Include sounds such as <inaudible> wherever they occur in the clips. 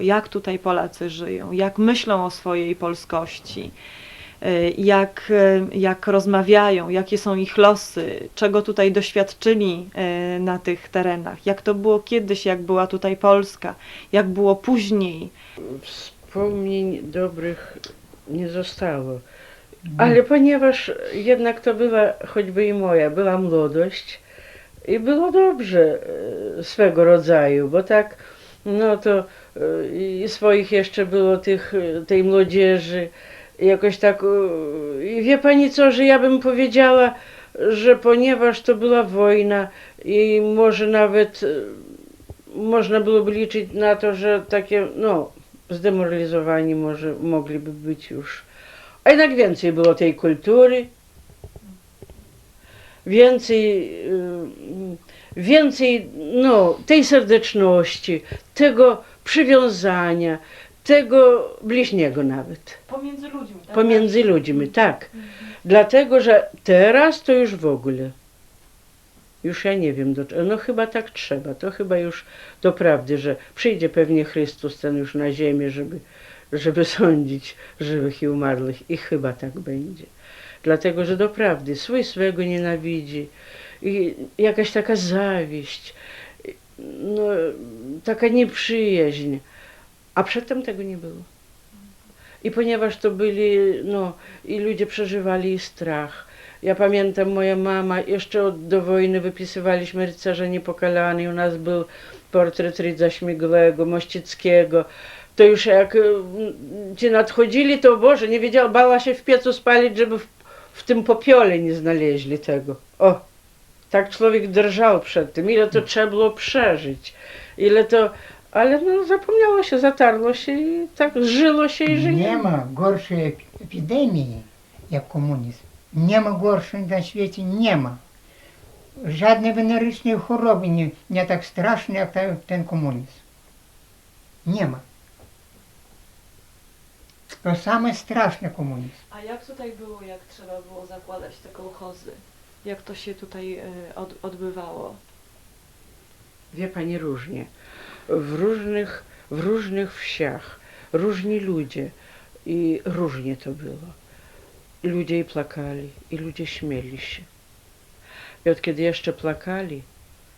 jak tutaj Polacy żyją, jak myślą o swojej polskości, y, jak, y, jak rozmawiają, jakie są ich losy, czego tutaj doświadczyli y, na tych terenach, jak to było kiedyś, jak była tutaj Polska, jak było później. Wspomnień dobrych nie zostało. Ale ponieważ jednak to była choćby i moja, była młodość i było dobrze e, swego rodzaju, bo tak, no to e, i swoich jeszcze było tych, e, tej młodzieży, jakoś tak, e, i wie pani co, że ja bym powiedziała, że ponieważ to była wojna i może nawet można byłoby liczyć na to, że takie, no, zdemoralizowani może mogliby być już. A jednak więcej było tej kultury, więcej, y, więcej no, tej serdeczności, tego przywiązania, tego bliźniego nawet, Pomiędzy ludźmi. tak? pomiędzy ludźmi, tak. Dlatego, że teraz to już w ogóle. Już ja nie wiem, do, no chyba tak trzeba, to chyba już doprawdy, że przyjdzie pewnie Chrystus ten już na ziemię, żeby, żeby <laughs> sądzić żywych i umarłych i chyba tak będzie. Dlatego, że doprawdy swój swego nienawidzi i jakaś taka zawiść, no, taka nieprzyjaźń, a przedtem tego nie było. I ponieważ to byli, no, i ludzie przeżywali strach. Ja pamiętam, moja mama, jeszcze od, do wojny wypisywaliśmy rycerza niepokalany i u nas był portret Rydza Śmigłego, Mościckiego. To już jak y, ci nadchodzili, to Boże, nie wiedziała, bała się w piecu spalić, żeby w, w tym popiole nie znaleźli tego. O, tak człowiek drżał przed tym, ile to trzeba było przeżyć, ile to, ale no zapomniało się, zatarło się i tak żyło się i żyje. Nie ma gorszej ep- epidemii, jak komunizm. Nie ma gorszej na świecie, nie ma. Żadnej wenerycznej choroby nie, nie tak strasznej, jak ten komunizm. Nie ma. To same straszne komunizm. A jak tutaj było, jak trzeba było zakładać te kołchozy? Jak to się tutaj y, od, odbywało? Wie pani różnie. W różnych, w różnych wsiach, różni ludzie i różnie to było. Ludzie i plakali, i ludzie śmieli się. I od kiedy jeszcze plakali,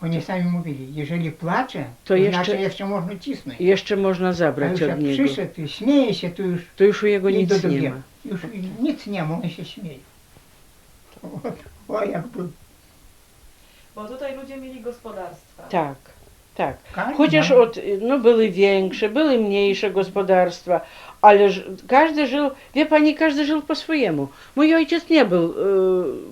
Oni sami mówili, jeżeli płacze, To to, jeszcze- znaczy jeszcze można cisnąć. jeszcze można A zabrać już od jak niego. przyszedł i śmieje się, to już To już u jego i nic do nie drugiego. ma. Już nic nie ma, on się śmieje. O, jak był. Bo tutaj ludzie mieli gospodarstwa. Tak, tak. Chociaż od, no były większe, były mniejsze gospodarstwa, ale ż- każdy żył, wie pani, każdy żył po swojemu. Mój ojciec nie był, y,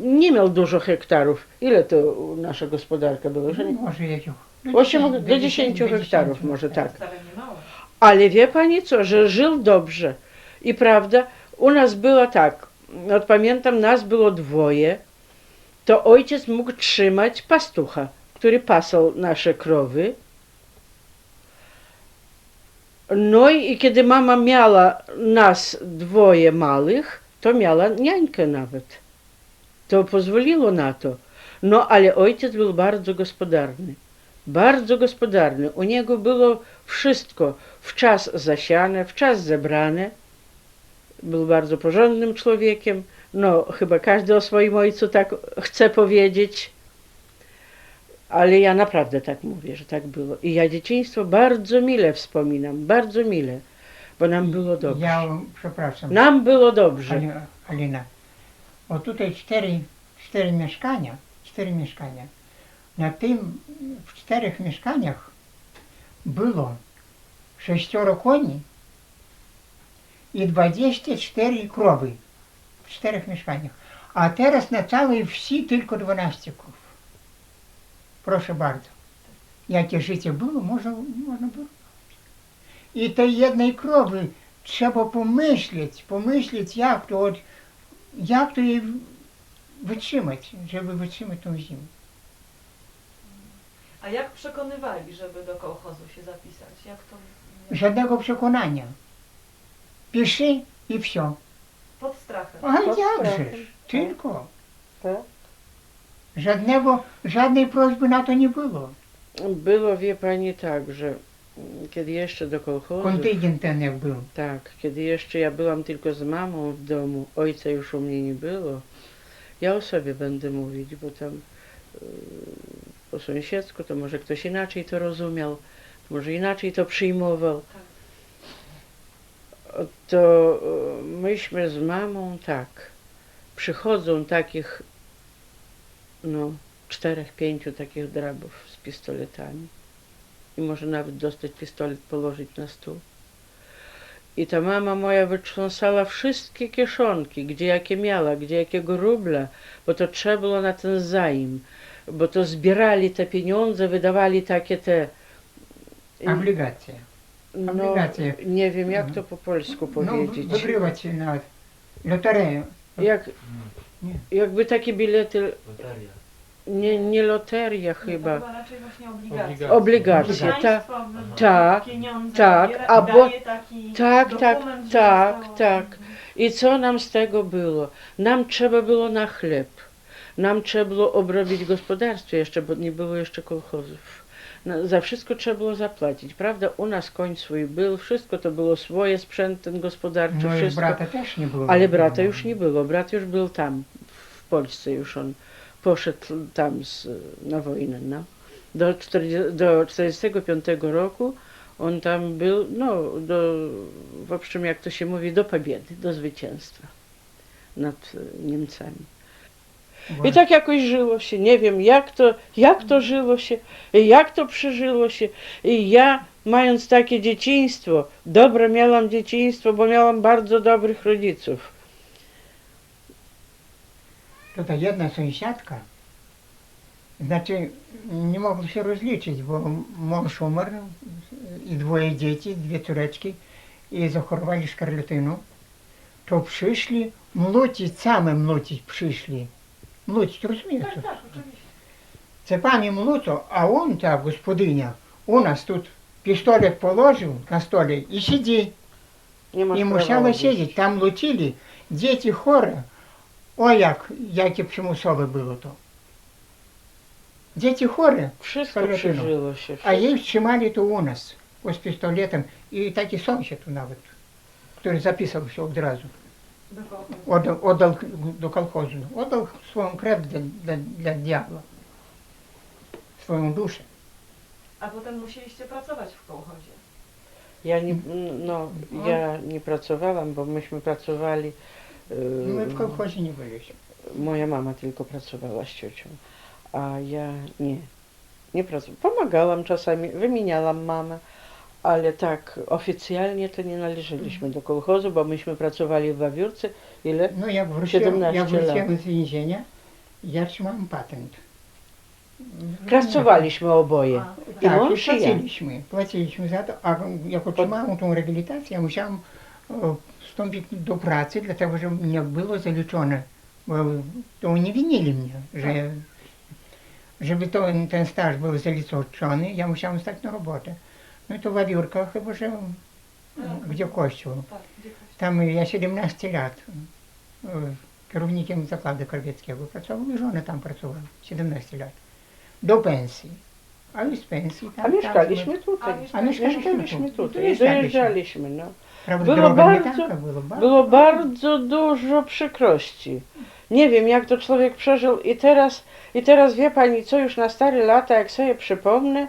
nie miał dużo hektarów. Ile to nasza gospodarka była? Że nie? Może jakich? Osiem, do 10 hektarów może tak. Ale wie pani co, że żył dobrze. I prawda, u nas było tak, no pamiętam, nas było dwoje, to ojciec mógł trzymać pastucha, który pasał nasze krowy. No i kiedy mama miała nas dwoje małych, to miała niańkę nawet. To pozwoliło na to. No ale ojciec był bardzo gospodarny. Bardzo gospodarny. U niego było wszystko w czas zasiane, w czas zebrane. Był bardzo porządnym człowiekiem. No, chyba każdy o swoim ojcu tak chce powiedzieć. Ale ja naprawdę tak mówię, że tak było. I ja dzieciństwo bardzo mile wspominam, bardzo mile, bo nam było dobrze. Ja przepraszam. Nam było dobrze. Ali- Alina. O tutaj cztery, cztery mieszkania, cztery mieszkania. Na tym, w czterech mieszkaniach było sześcioro koni i 24 krowy w czterech mieszkaniach. A teraz na całej wsi tylko 12 krów. Proszę bardzo. Jakie życie było, można, można było. I tej jednej krowy trzeba pomyśleć, pomyśleć jak to, jak to jej wytrzymać, żeby wytrzymać tą zimę. A jak przekonywali, żeby do kołchozu się zapisać? Jak to... Żadnego przekonania. Piszy i wsio. Pod strachem. A Pod jakżeż, strachem, tylko. Tak. Żadnego, żadnej prośby na to nie było. Było, wie pani, tak, że kiedy jeszcze do kolchozu, Контингент ten jak był. tak, kiedy jeszcze ja byłam tylko z mamą w domu, ojca już u mnie nie było, ja o sobie będę mówić, bo tam yy, po sąsiedzku to może ktoś inaczej to rozumiał, może inaczej to przyjmował. to e, myśmy z mamą tak, przychodzą takich, no, czterech, pięciu takich drabów z pistoletami i może nawet dostać pistolet, położyć na stół. I ta mama moja wytrząsała wszystkie kieszonki, gdzie jakie miała, gdzie jakiego rubla, bo to trzeba było na ten zaim, bo to zbierali te pieniądze, wydawali takie te... Obligacje. No, obligacje. nie wiem jak Mhm. to po polsku Ну, powiedzieć. вибривати на лотерею. Jak, Nie. jakby takie bilety, Loteria. nie, nie loteria chyba, Chyba raczej właśnie obligacje. obligacje, tak. Państwo wy- tak, pieniądze tak, zabiera i albo- daje taki tak, tak, dokument, że tak, zostało- tak. I co nam z tego było? Nam trzeba było na chleb. Nam trzeba było obrobić gospodarstwo jeszcze, bo nie było jeszcze kolchozów. no, za wszystko trzeba było zapłacić, prawda? U nas koń swój był, wszystko to było swoje, sprzęt ten gospodarczy, no wszystko. brata też nie było. Ale brata już nie było, brat już był tam, w Polsce już on poszedł tam z, na wojnę, no. Do, 40, do roku on tam był, no, do, w jak to się mówi, do pobiedy, do zwycięstwa nad Niemcami. I tak jakoś żyło się, nie wiem jak to, jak to żyło się, jak to przeżyło się. I ja mając takie dzieciństwo, dobre miałam dzieciństwo, bo miałam bardzo dobrych rodziców. To ta jedna sąsiadka, znaczy nie mogłem się rozliczyć, bo mąż umarł i dwoje dzieci, dwie córeczki i zachorowali szkarlatyną, to przyszli mlocić, same mlocić przyszli. Mlocić, rozumiecie? Tak, tak, oczywiście. Це пані млуто, а он, та господиня, у нас тут пістолет положив на столі і сиді. Nie masz І prawa мусила odejść. сидіти. Там лучили, діти хори. Ой, як, яке примусове було то. Діти хори, Wszystko Szkarlatyną. przeżyło się. а їх trzymali to у нас, ось пістолетом. І такий сумчат навіть, який записався одразу. Do kolchozu. Отдал, отдал до колхозу. Отдал свою крев для, для, для дьявола. Свою душу. A potem musieliście pracować w kołchozie. Ja nie, no, ja nie pracowałam, bo myśmy pracowali. e, Ми в колхозі не були ще. Moja mama tylko pracowała z ciocią, a ja nie. Nie pracowałam. Pomagałam czasami, wymieniałam mamę, ale tak oficjalnie to nie należeliśmy do kołchozu, bo myśmy pracowali w Wawiórce ile? No ja wróciłem, 17 ja wróciłem lat. z więzienia, ja trzymałem patent. Pracowaliśmy no. oboje. Tak, i płaciliśmy, płaciliśmy za to, a jak otrzymałem tą rehabilitację, ja musiałem wstąpić do pracy, dlatego że mnie było zaliczone, bo to oni winili mnie, że tak. żeby to, ten staż był zaliczony, ja musiałem stać na robotę. No i to Wawiórka chyba, że gdzie kościół. Tak, gdzie ktoś- Tam ja 17 lat e, kierownikiem zakładu krawieckiego pracował i żona tam pracowała 17 lat. Do pensji. A już z pensji tam... A mieszkaliśmy tutaj. A mieszkaliśmy Mieszkaliśmy tu. tutaj. Dojeżdżaliśmy. Dojeżdżaliśmy, no. Prawda, Było bardzo- było bardzo... Było bardzo dużo przykrości. Nie wiem, jak to człowiek przeżył i teraz, i teraz wie pani, co już na stare lata, jak sobie przypomnę,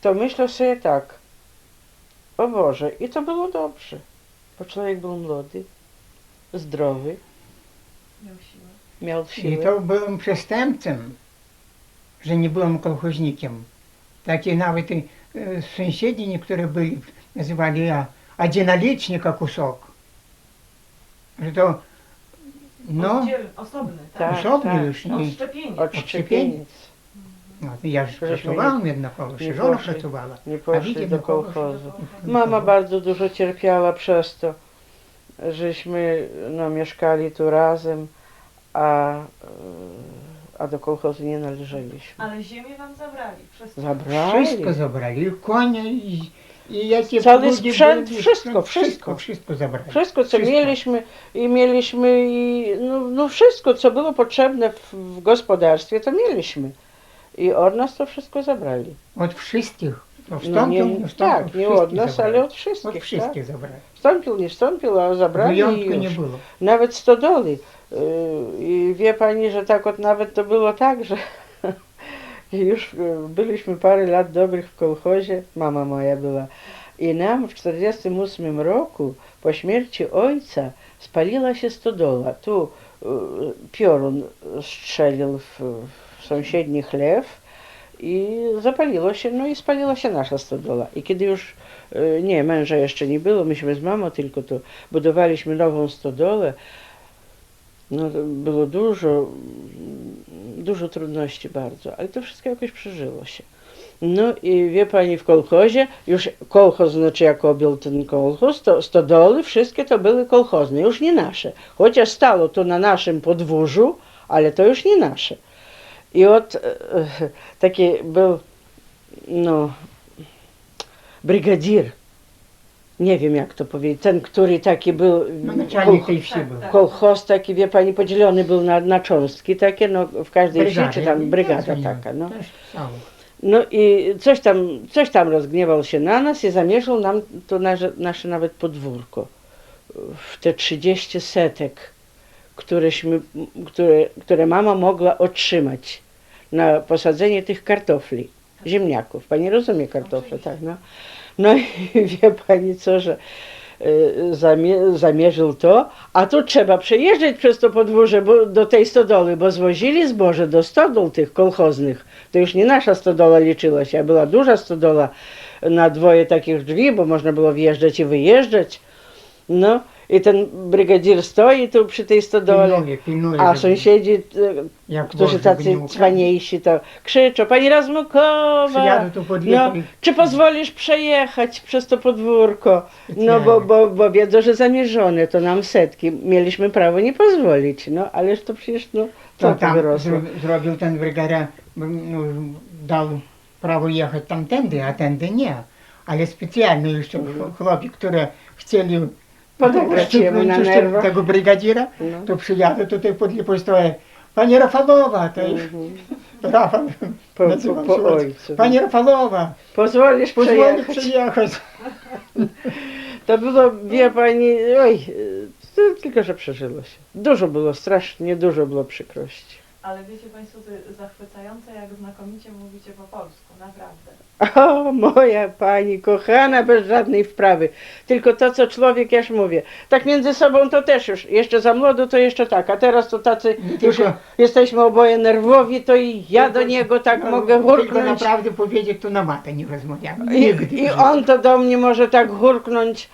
to myślę sobie tak, o Boże, i to było dobrze, bo człowiek był młody, zdrowy, Miał siłę. miał. I to byłem przestępcem, że nie byłem kołchoźnikiem. Takie nawet e, sąsiedzi niektórzy byli, nazywali ja adynalicznika kusok. Że to, no, osobny, tak? Tak. tak. już, no nie, Odszczepienie. Odszczepieniec. No, ja pracowałam jednakowoż, nie żona poszli, pracowała. Nie poszli do kołchozu. Mama bardzo dużo cierpiała przez to, żeśmy no, mieszkali tu razem, a, e, a do kołchozu nie należeliśmy. Ale ziemię wam zabrali. Wszystko. Zabrali. Wszystko zabrali, konie i... I jakie Cały sprzęt, wszystko, wszystko, wszystko, wszystko zabrali. Wszystko, co wszystko. mieliśmy i mieliśmy, i, no, no wszystko, co było potrzebne w, w gospodarstwie, to mieliśmy. I od nas to wszystko zabrali. Od wszystkich, No, No, wstąpił, nie, nie wstąpił, tak, nie wszystkich od nas, zabrali. ale od От wszystkich. Tak. wszystkich zabrali. Wstąpił, nie wstąpił, a zabrali i Wyjątku nie już. było. Nawet stodoły. Yy, I wie pani, że tak od nawet to było tak, że już yy, byliśmy parę lat dobrych w kolchozie, mama moja była. I nam w 48 roku, po śmierci ojca, spaliła się stodoła. Tu yy, piorun strzelił w, w sąsiedni chlew i zapaliło się, no i spaliła się nasza stodola. I kiedy już, yy, nie, męża jeszcze nie było, myśmy z mamą tylko to budowaliśmy nową stodolę, no było dużo, dużo trudności bardzo, ale to wszystko jakoś przeżyło się. No i wie pani, w kolchozie, już kolchoz, znaczy jak objął ten kolchoz, to stodoły wszystkie to były kolchozne, już nie nasze. Chociaż stało to na naszym podwórzu, ale to już nie nasze. I od e, e, taki był, no, brygadir, nie wiem jak to powiedzieć, ten, który taki był, No, начальник kolch- tej wsi był. Kolchoz taki, wie pani, podzielony był na, na cząstki takie, no w każdej wsi, czy tam i brygada tak, taka, no. Też samo. No i coś tam, coś tam rozgniewał się na nas i zamierzał nam to nasze, nasze nawet podwórko. W te 30 setek, któreśmy, które, które mama mogła otrzymać na posadzenie tych kartofli, ziemniaków. Pani rozumie kartofle, tak? No, no i <laughs> wie pani co, że y, zamie, zamierzył to, a tu trzeba przejeżdżać przez to podwórze bo, do tej stodoły, bo zwozili zboże do stodol tych kolchoznych. To już nie nasza stodola liczyła się, a była duża stodola na dwoje takich drzwi, bo można było wjeżdżać i wyjeżdżać. No i ten brygadier stoi tu przy tej stodole, Pilnuje, pilnuje, a sąsiedzi, e, Jak którzy Boże, tacy cwaniejsi, to krzyczą, pani Razmukowa, tu pod no, czy pozwolisz przejechać przez to podwórko? No bo, bo, bo wiedzą, że zamierzone to nam setki, mieliśmy prawo nie pozwolić, no ależ to przecież, no, to tam wyrosło. zro, zrobił ten brygara, no, dał prawo jechać tamtędy, a tędy nie. Ale specjalnie jeszcze mhm. chłopi, które chcieli Podegrać jemu na nerwach. tego brygadiera, No. to przyjadą tutaj pod Lipą stoję. Pani Rafalowa, to jest Mhm. Rafał, Po, po, nazywam po się ojcu. Pani Rafalowa, Pozwolisz pozwoli przejechać? przyjechać. To było, wie pani, oj, to tylko, że przeżyło się. Dużo było, strasznie dużo było przykrości. Ale wiecie Państwo, to jest zachwycające, jak znakomicie mówicie po polsku, naprawdę. O, moja pani kochana, bez żadnej wprawy. Tylko to, co człowiek, ja już mówię. Tak między sobą to też już, jeszcze za młodo to jeszcze tak, a teraz to tacy, Nie już tylko- jesteśmy oboje nerwowi, to i ja do niego tak No, mogę Tylko hurknąć. naprawdę powiedzieć, to na matę nie rozmawiamy. I, Nigdy. I on to do mnie może tak hurknąć,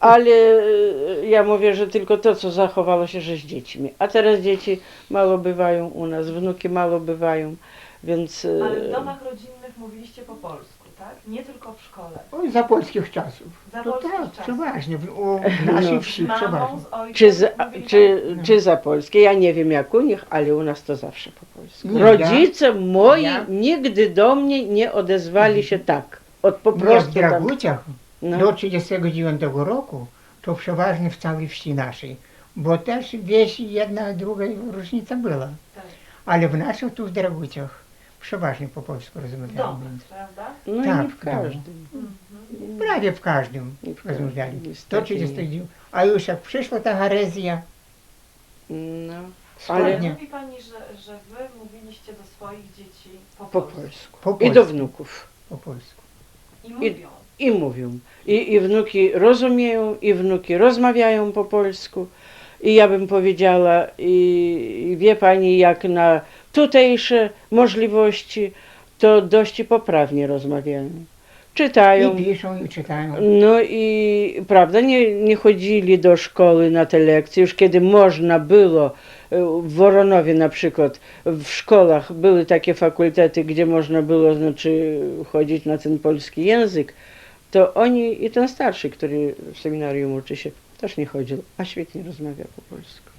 ale e, ja mówię, że tylko to, co zachowało się, że z dziećmi. A teraz dzieci mało bywają u nas, wnuki mało bywają, więc... e, Ale w domach rodzinnych mówiliście po polsku, tak? Nie tylko w szkole. Oj, za polskich czasów. Za to polskich tak, czasów. przeważnie. W, u, w naszej No. Z wsi mamą, przeważnie. z ojcem Czy, za, mówili czy, No. czy za polskie? Ja nie wiem jak u nich, ale u nas to zawsze po polsku. Nie, Rodzice moi ja- nigdy do mnie nie odezwali się tak. Od po Nie, w prostu tam. Draguciach No. do 39 roku to przeważnie w całej wsi naszej. Bo też wieś jedna, druga różnica była. Tak. Ale w naszych tu w Draguciach przeważnie po polsku rozmawiali. domach, prawda? No Tak, i nie w w każdym. Mhm. Prawie w każdym Nie w każdym, rozmawiali. niestety Do 39. A już jak przyszła ta herezja, No, Ale mówi Pani, że, że Wy mówiliście do swoich dzieci po, po polsku. polsku. Po I do polsku. wnuków. po polsku. I mówią. I mówią. I, I wnuki rozumieją, i wnuki rozmawiają po polsku. I ja bym powiedziała, i, i wie pani, jak na tutejsze możliwości, to dość poprawnie rozmawiają. Czytają. I piszą, i czytają. No i prawda, nie, nie chodzili do szkoły na te lekcje, już kiedy można było, w Woronowie na przykład, w szkołach były takie fakultety, gdzie można było znaczy, chodzić na ten polski język, to oni i ten starszy, który w seminarium uczy się, też nie chodził, a świetnie rozmawia po polsku.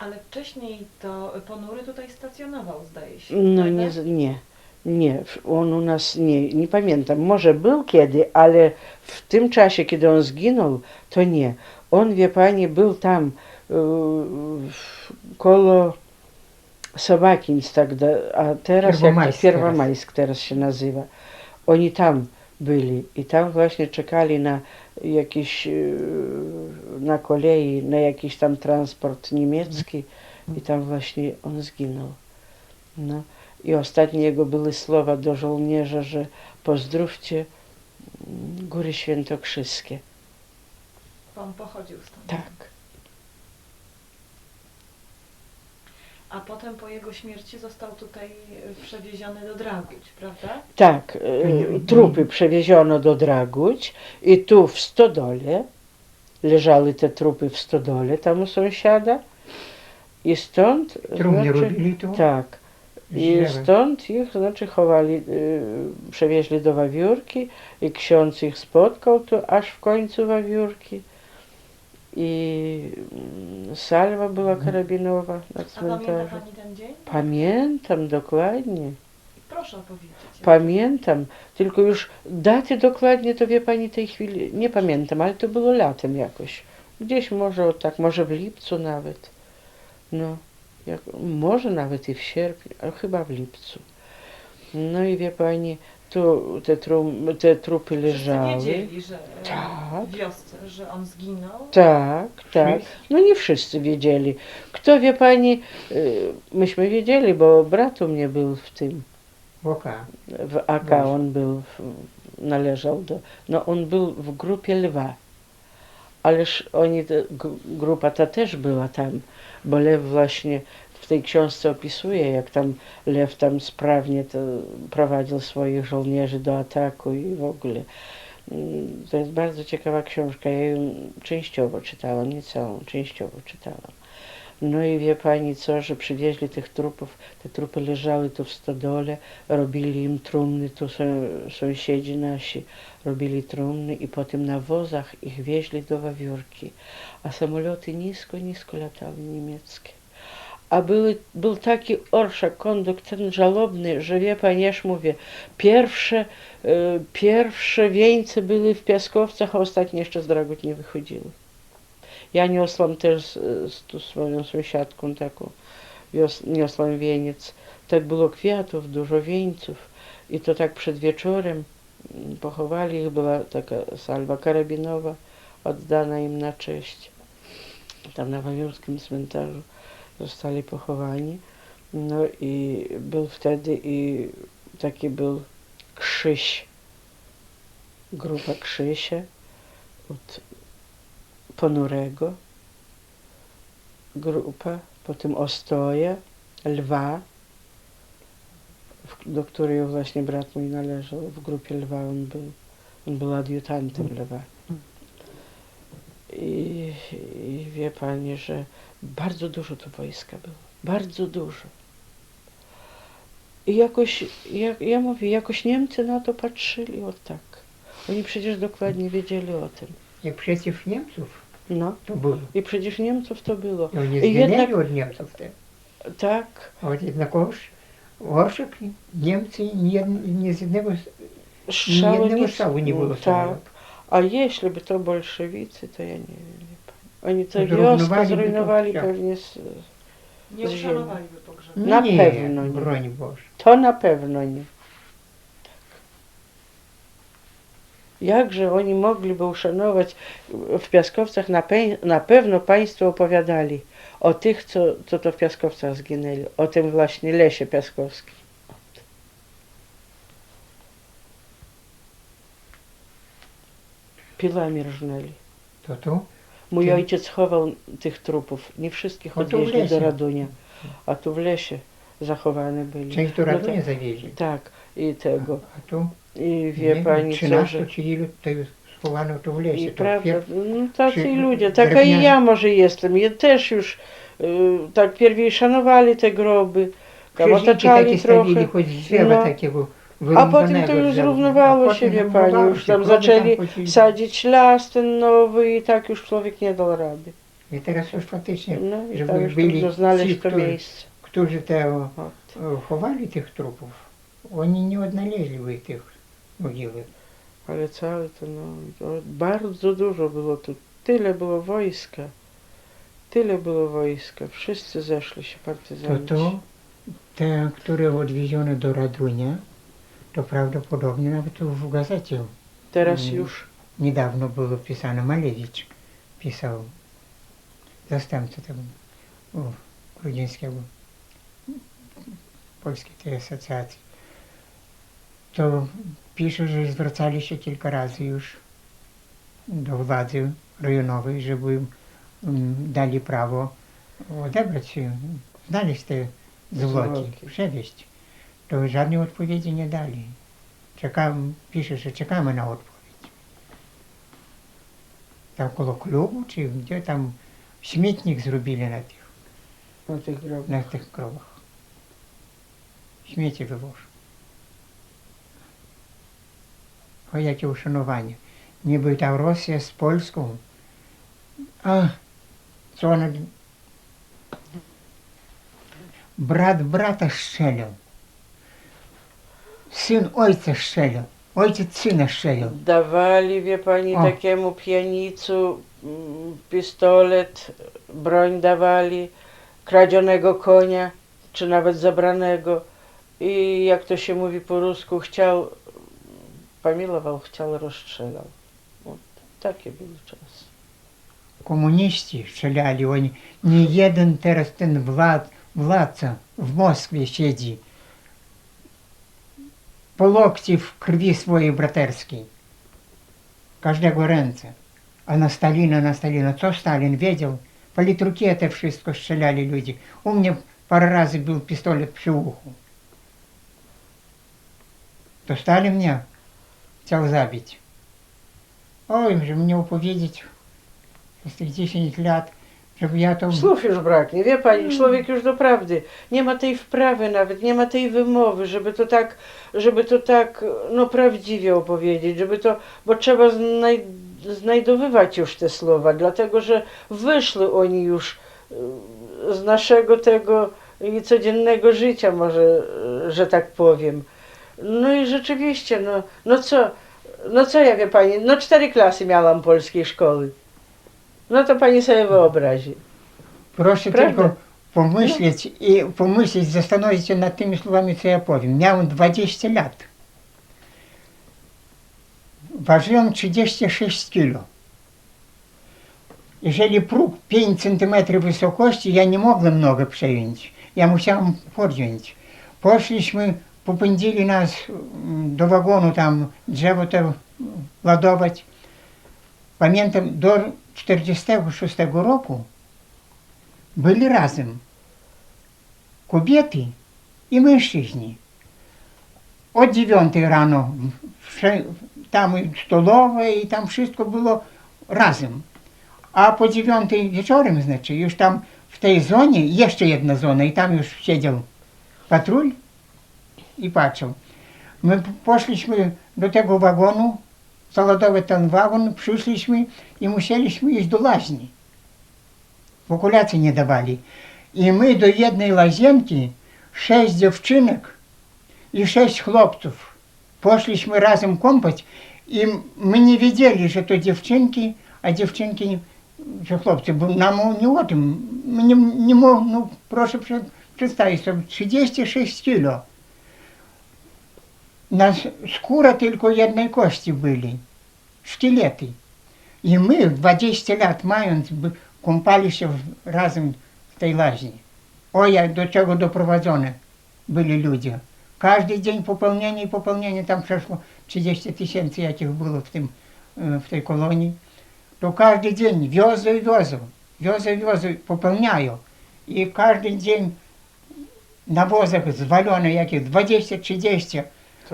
Ale wcześniej to ponury tutaj stacjonował, zdaje się. No nie, nie, nie, on u nas nie, nie pamiętam, może był kiedy, ale w tym czasie, kiedy on zginął, to nie. On, wie pani, był tam yy, w- koło Sobakińc, tak, a teraz jak to Pierwomajsk teraz. Pierwomajsk teraz się nazywa. Oni tam byli i tam właśnie czekali na jakiś, e, na kolei, na jakiś tam transport niemiecki i tam właśnie on zginął. No. I ostatnie jego były słowa do żołnierza, że pozdrówcie Góry Świętokrzyskie. On pochodził stąd. Tak. A potem po jego śmierci został tutaj przewieziony do Dragóć, prawda? Tak, e, trupy przewieziono do Dragóć i tu w stodole, leżały te trupy w stodole tam u sąsiada. I stąd, Trumny znaczy, robili tu. tak, i stąd ich, znaczy chowali, y, przewieźli do Wawiórki i ksiądz ich spotkał tu aż w końcu Wawiórki i mm, salwa była karabinowa na A pamięta cmentarzu. Pani ten dzień? Pamiętam dokładnie. Proszę opowiedzieć. Pamiętam, tylko już daty dokładnie to wie pani tej chwili nie pamiętam, ale to było latem jakoś. Gdzieś może tak, może w lipcu nawet. No, jak, może nawet i w sierpniu, ale chyba w lipcu. No i wie pani, tu te, trum, te trupy Wszyscy leżały. wiedzieli, że y, Tak. w wiosce, że on zginął. Tak, tak. No nie wszyscy wiedzieli. Kto wie pani, y, myśmy wiedzieli, bo brat u mnie był w tym. Oka. W AK Właśnie. on był, w- należał do, no on był w grupie Lwa. Ależ oni, te- grupa ta też była tam, bo Lew właśnie w tej książce opisuje, jak tam Lew tam sprawnie to prowadził swoich żołnierzy do ataku i w ogóle. Mm, To jest bardzo ciekawa książka, ja ją częściowo czytałam, nie całą, częściowo czytałam. No i wie pani co, że przywieźli tych trupów, te trupy leżały tu w stodole, robili im trumny, tu są sąsiedzi nasi, robili trumny i potem na wozach ich wieźli do Wawiórki, a samoloty nisko, nisko latały niemieckie. A były, był taki orszak, kondukt ten żalobny, że wie pani, ja mówię, pierwsze, y, pierwsze wieńce były w Piaskowcach, a ostatnie jeszcze z Dragut nie wychodziły. Ja niosłam też z, tu swoją sąsiadką taką, wios, niosłam wieniec. Tak było kwiatów, dużo wieńców i to tak przed wieczorem mm, pochowali ich, była taka salwa karabinowa oddana im na cześć. Tam na wawiórskim cmentarzu zostali pochowani. No i był wtedy i taki był Krzyś, grupa Krzysia od Ponurego, grupa, potem Ostoja, Lwa, do której właśnie brat mój należał. W grupie Lwa on był. On był adiutantem Lwa. I wie pani, że bardzo dużo tu wojska było. Bardzo dużo. I jakoś, jak, ja mówię, jakoś Niemcy na to patrzyli o tak. Oni przecież dokładnie wiedzieli o tym. Jak przeciw Niemców No. to było. I przecież Niemców to było. I oni I jednak- od Niemców. Te. Tak, A от jednakowoż Orszak Niemcy nie, nie z jednego, nie jednego strzału nie było Tak. samolotu. A jeśli by to bolszewicy, to ja nie wiem. Oni To wioskę zrównowali by to, zrujnowali pewnie. Z, Nie Z ziemi. uszanowaliby pogrzebu. Na nie, pewno nie. broń Boże. to na pewno nie. Tak. Jakże oni mogliby uszanować w Piaskowcach, na, pe- na pewno Państwo opowiadali o tych, co, co to w Piaskowcach zginęli, o tym właśnie lesie piaskowskim. Pilami rżnęli. To tu Mój Ty- ojciec chował tych trupów, nie wszystkich O, tu w odwieźli do. Radunia, a tu w lesie zachowane byli. część do No Radunia tak. zawieźli. Tak, i tego. A tu, I wie nie, pani co, 13 że... czy ilu jest schowano tu w lesie. I prawda, pier- no tacy przy- ludzie, taka i drewniane- ja może jestem. Ja też już y, tak pierwej szanowali te groby, tam Krzyżyki otaczali takie stawili, trochę. choć z drzewa no. takiego A potem to już zrównowało się, wie pani, już tam zaczęli sadzić las ten nowy i tak już człowiek nie dał rady. I teraz już faktycznie, No i żeby tam już byli trudno znaleźć ci, to którzy- miejsce. którzy te o, От. o, chowali tych trupów, oni nie odnaleźli by tych mogiły. Ale całe to, no, to bardzo dużo było tu. Tyle było wojska. Tyle było wojska. Wszyscy zeszli się To partyzanci. to, te, które odwieziono do Radunia, To prawdopodobnie nawet w gazecie Teraz Mm. już niedawno było pisane, Malewicz pisał, zastępca tego o, grudzińskiego, polskiej tej asocjacji. To pisze, że zwracali się kilka razy już do władzy rejonowej, żeby mm, dali prawo odebrać, mm, znaleźć te Zwłoki. przewieźć. To żadnej odpowiedzi nie dali. Czekam, pisze, że czekamy na odpowiedź. Tam koło klubu, czy gdzie tam śmietnik zrobili na tych, na tych grobach. na tych grobach. Śmieci wywożą. O jakie uszanowanie. Niby ta Rosja z Polską. A co ona... Brat brata strzelił syn ojca strzelał, ojciec syna strzelał. Dawali, wie pani, O. takiemu pijanicu mm, pistolet, broń dawali, kradzionego konia, czy nawet zabranego. I jak to się mówi po rusku, chciał, pomilował, chciał, rozstrzelał. Ot, takie były czasy. Komuniści strzelali, oni, nie jeden teraz ten władca w Moskwie siedzi, Lokci w krwi swojej braterskiej. Każdego ręce. A na Stalina, na Stalina. Co Stalin wiedział? Политруки это wszystko strzelali ludzi. U mnie parę razy był pistolet przy uchu. To Stalin mnie chciał zabić. Oj, żeby mnie opowiedzieć przez tych 10 lat, żeby ja. Słów już braknie, wie pani, człowiek już doprawdy nie ma tej wprawy nawet, nie ma tej wymowy, żeby to tak, żeby to tak, no prawdziwie opowiedzieć, żeby to, bo trzeba znaj, znajdowywać już te słowa, dlatego że wyszły oni już y, z naszego tego codziennego życia może, y, że tak powiem. No i rzeczywiście, no, no co, no co ja wie pani, no cztery klasy miałam polskiej szkoły. No to pani sobie wyobrazi. Proszę Prawda? tylko pomyśleć i pomyśleć, zastanowić się nad tymi słowami, co ja powiem. Miałem 20 lat. Ważyłem 36 kilo. Jeżeli próg 5 cm wysokości, ja nie mogłem nogę przejąć. Ja musiałem podjąć. Poszliśmy, popędzili nas mm, do wagonu tam, drzewo to ładować. Pamiętam, do 46 roku byli razem kobiety i mężczyźni. Od dziewiątej rano wsze- tam i stolowa i tam wszystko było razem. A po dziewiątej wieczorem, znaczy, już tam w tej zonie, jeszcze jedna zona i tam już siedział patrol i patrzył. My poszliśmy do tego wagonu, ten wagon, przyszliśmy i musieliśmy iść do laźni w okulacji nie dawali. I my do jednej łazienki, sześć dziewczynek i sześć chłopców. Poszliśmy razem kąpać i my nie wiedzieli, że to dziewczynki, a dziewczynki, że chłopcy, bo nam nie o tym, my nie, nie mo, no proszę prze- przedstawić sobie, 36 kilo. Na s- skóra tylko jednej kości byli, szkielety. I my 20 lat mając, by- kąpali się w- razem w tej laźni. O jak do czego doprowadzone byli ludzie. Każdy dzień popełnienie i popełnienie, tam przeszło 30 tysięcy jakich było w, tym, e, w tej kolonii. To każdy dzień wiozą i wiozą, wiozą i wiozą, popełniają. I każdy dzień na wozach zwalone jakieś 20-30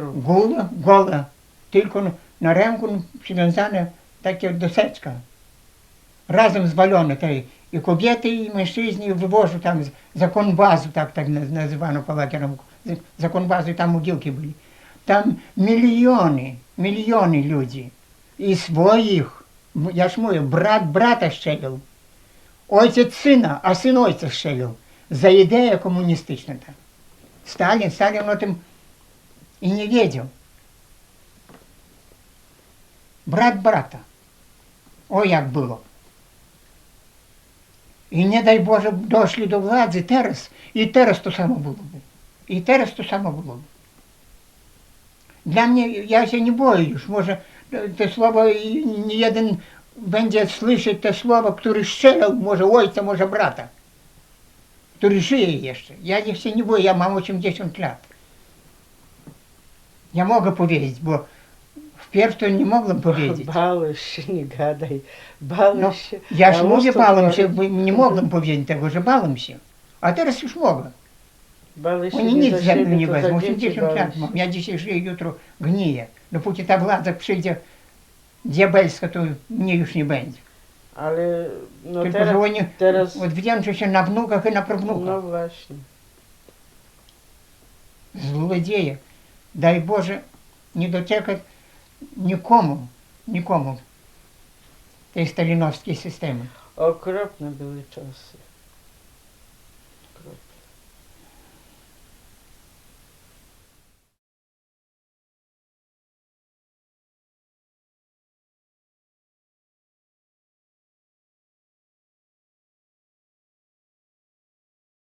гола, гола, тільки на ремку прив'язана так досечка. Разом з бальоном. І коб'єти, і мужчини вивожу там за конбазу, так так називано калакером, за конбазу там уділки були. Там мільйони, мільйони людей. І своїх, я ж мою, брат брата щелив, отець сина, а син ойця щелив. За ідея комуністична. Сталін, Сталін, ну, тим tym i nie wiedział. Brat brata. O jak było. I nie daj Boże doszli do władzy teraz. I teraz to samo byłoby. I teraz to samo byłoby. Dla mnie, ja się nie boję już, może e, to słowo i nie jeden będzie słyszeć to słowo, który strzelał, może ojca, może brata, który żyje jeszcze. Ja nie się nie boję, ja mam 80 lat. Ja mogę powiedzieć, bo wpierw to nie mogłem powiedzieć. Bałeś się, nie gadaj. Bałeś No, się. Ja a ж mówię, mocno bałem się, говорить. bo nie mogłem powiedzieć tego, że bałem się. A teraz już mogę. Bałeś się Oni nie nic za ze mną siebie, nie to za wezmą. dzieci 80 lat bałeś mam. się. Ja dzisiaj żyję, jutro gniję. Dopóki ta władza przyjdzie diabelska, to mnie już nie będzie. Ale no Tylko, teraz, że oni teraz odwdzięczą się na wnukach i na prawnukach. no właśnie. Złodzieje дай Боже, не дотекать нікому, нікому тієї сталіновської системи. Окропно були часи.